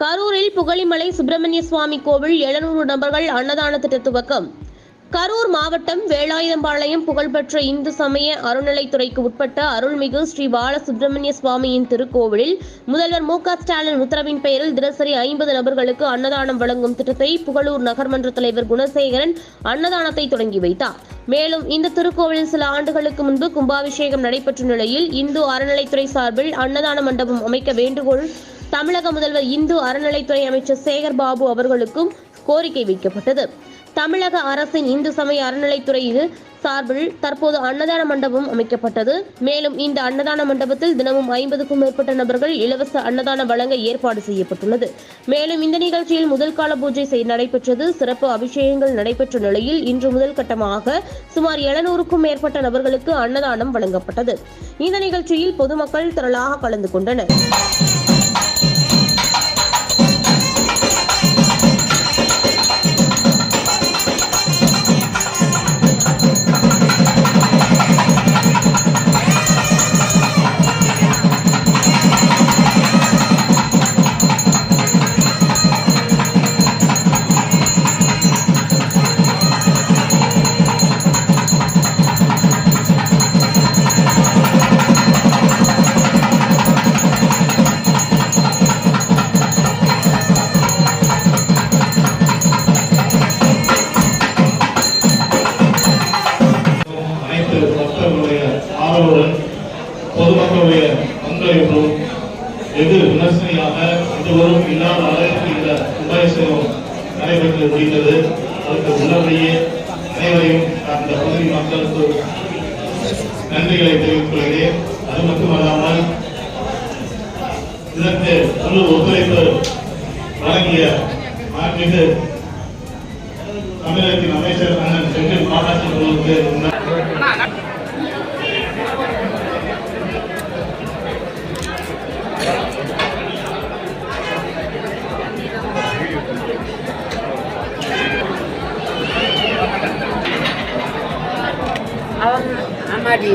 கரூரில் புகழிமலை சுப்பிரமணிய சுவாமி கோவில் எழுநூறு நபர்கள் அன்னதான திட்ட துவக்கம். கரூர் மாவட்டம் வேலாயுதம்பாளையம் புகழ்பெற்ற இந்து சமய அறநிலைத்துறைக்கு உட்பட்ட அருள்மிகு ஸ்ரீ பாலசுப்பிரமணிய சுவாமியின் திருக்கோவிலில் முதல்வர் மு க ஸ்டாலின் உத்தரவின் பெயரில் தினசரி ஐம்பது நபர்களுக்கு அன்னதானம் வழங்கும் திட்டத்தை புகழூர் நகர்மன்ற தலைவர் குணசேகரன் அன்னதானத்தை தொடங்கி வைத்தார். மேலும் இந்த திருக்கோவிலில் சில ஆண்டுகளுக்கு முன்பு கும்பாபிஷேகம் நடைபெற்ற நிலையில் இந்து அறநிலைத்துறை சார்பில் அன்னதான மண்டபம் அமைக்க வேண்டுகோள் தமிழக முதல்வர் இந்து அறநிலைத்துறை அமைச்சர் சேகர் பாபு அவர்களுக்கும் கோரிக்கை வைக்கப்பட்டது. தமிழக அரசின் இந்து சமய அறநிலைத்துறை இது சார்பில் தற்போது அன்னதான மண்டபம் அமைக்கப்பட்டது. மேலும் இந்த அன்னதான மண்டபத்தில் தினமும் ஐம்பதுக்கும் மேற்பட்ட நபர்கள் இலவச அன்னதானம் வழங்க ஏற்பாடு செய்யப்பட்டுள்ளது. மேலும் இந்த நிகழ்ச்சியில் முதல் கால பூஜை செய் நடைபெற்றது. சிறப்பு அபிஷேகங்கள் நடைபெற்ற நிலையில் இன்று முதல் கட்டமாக சுமார் எழுநூறுக்கும் மேற்பட்ட நபர்களுக்கு அன்னதானம் வழங்கப்பட்டது. இந்த நிகழ்ச்சியில் பொதுமக்கள் திரளாக கலந்து கொண்டனர். வெகு இதுவரும் இல்லாத அளவிற்கு இந்த உபயசேவம் நடைபெற்று முடிந்தது. அதற்கு உள்ளபடியே அனைவரையும் அந்த பகுதி மக்களுக்கு நன்றிகளை தெரிவித்துக் கொள்கிறேன். அது மட்டுமல்லாமல் இதற்கு முழு ஒத்துழைப்பு வழங்கிய மாண்புமிகு தமிழகத்தின் அமைச்சர் அண்ணன் செந்தில் பாலாஜி அவர்களுக்கு Alam amadi.